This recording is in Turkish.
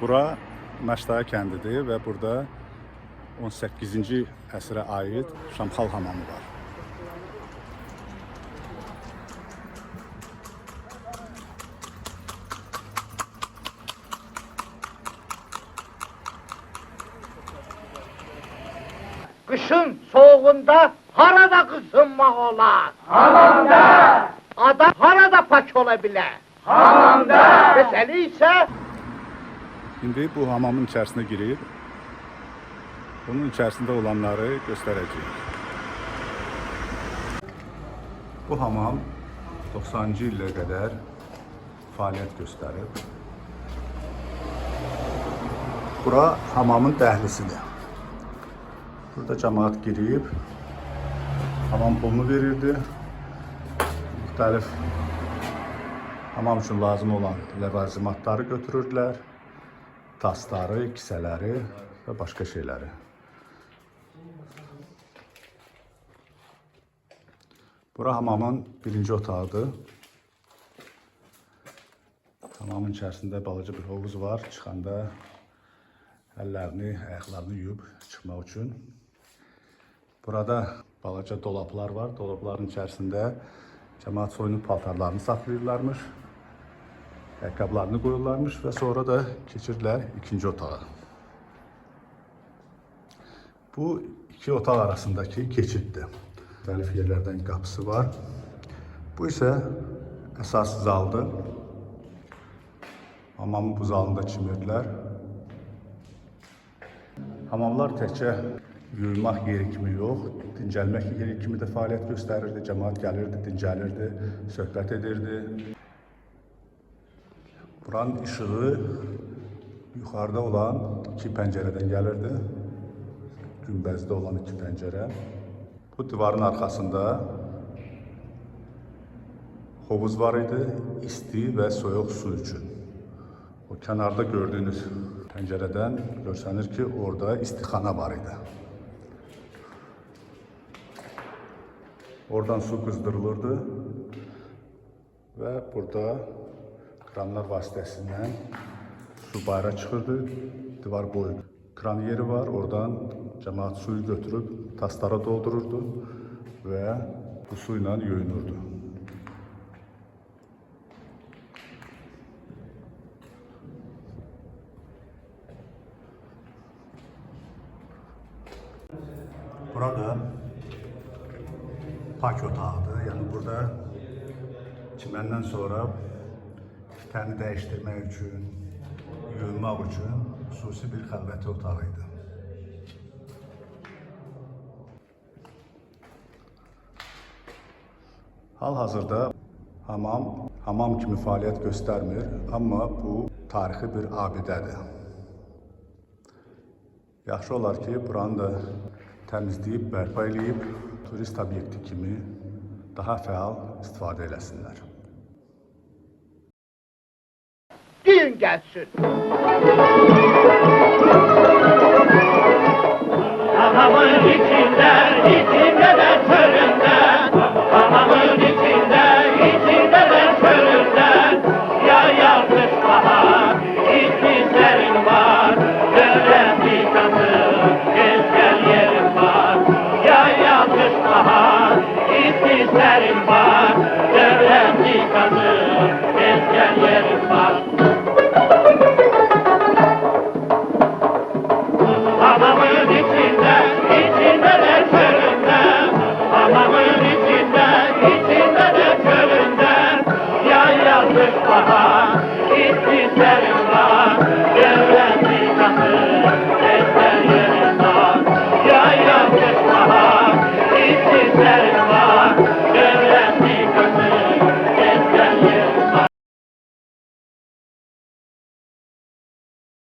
Bura Məştaya kəndidir və burada 18-ci əsrə aid Şamxal hamamı var. Kışın soğuğunda harada kısınmak olar. Hamamda. Adam harada pak olabilir. Hamamda. Mesele ise İndi bu hamamın içərisinə girib bunun içərisində olanları göstərəcəyik. Bu hamam 90-cı illərə qədər fəaliyyət göstərib. Bura hamamın dəhlisidir. Burada cəmaət girib hamam pulunu verirdi. Müxtəlif hamam üçün lazım olan ləvazimatları götürürdülər. Tasları, kisələri və başqa şeyləri. Bura hamamın birinci otağıdır. Hamamın içərisində balaca bir hovuz var. Çıxanda əllərini, ayaqlarını yuyub çıxmaq üçün. Burada balaca dolaplar var. Dolapların içərisində cəmaət soyunub paltarlarını saxlayırlarmış. Ayaqqabılarını qoyurlarmış və sonra da keçirdilər ikinci otağa. Bu iki otaq arasındakı keçiddir. Müxtəlif yerlərdən qapısı var. Bu isə əsas zaldır. Hamamın bu zalında çimirdilər. Hamamlar təkcə yuyulmaq yeri kimi yox, dincəlmək yeri kimi də fəaliyyət göstərirdi. Cəmaət gəlirdi, dincəlirdi, söhbət edirdi. Buranın ışığı yuxarıda olan iki pəncərədən gəlirdi. Günbəzdə olan iki pəncərə. Bu divarın arxasında hovuz var idi, isti və soyuq su üçün. O kənarda gördüyünüz pəncərədən görsənir ki, orada istixana var idi. Oradan su qızdırılırdı və burada kranlar vasitəsilə su bayıra çıxırdı. Divar boyu kran yeri var. Oradan cəmaət suyu götürüb taslara doldururdu və bu su ilə yuyunurdu. Burada pak otağıdır. Yəni burada çiməndən sonra təni dəyişdirmək üçün, yuyulmaq üçün xüsusi bir xəlvəti otağı. Hal-hazırda hamam hamam kimi fəaliyyət göstərmir, amma bu tarixi bir abidədir. Yaxşı olar ki, buranı da təmizləyib, bərpa eləyib, turist obyekti kimi daha fəal istifadə eləsinlər. Gelsin.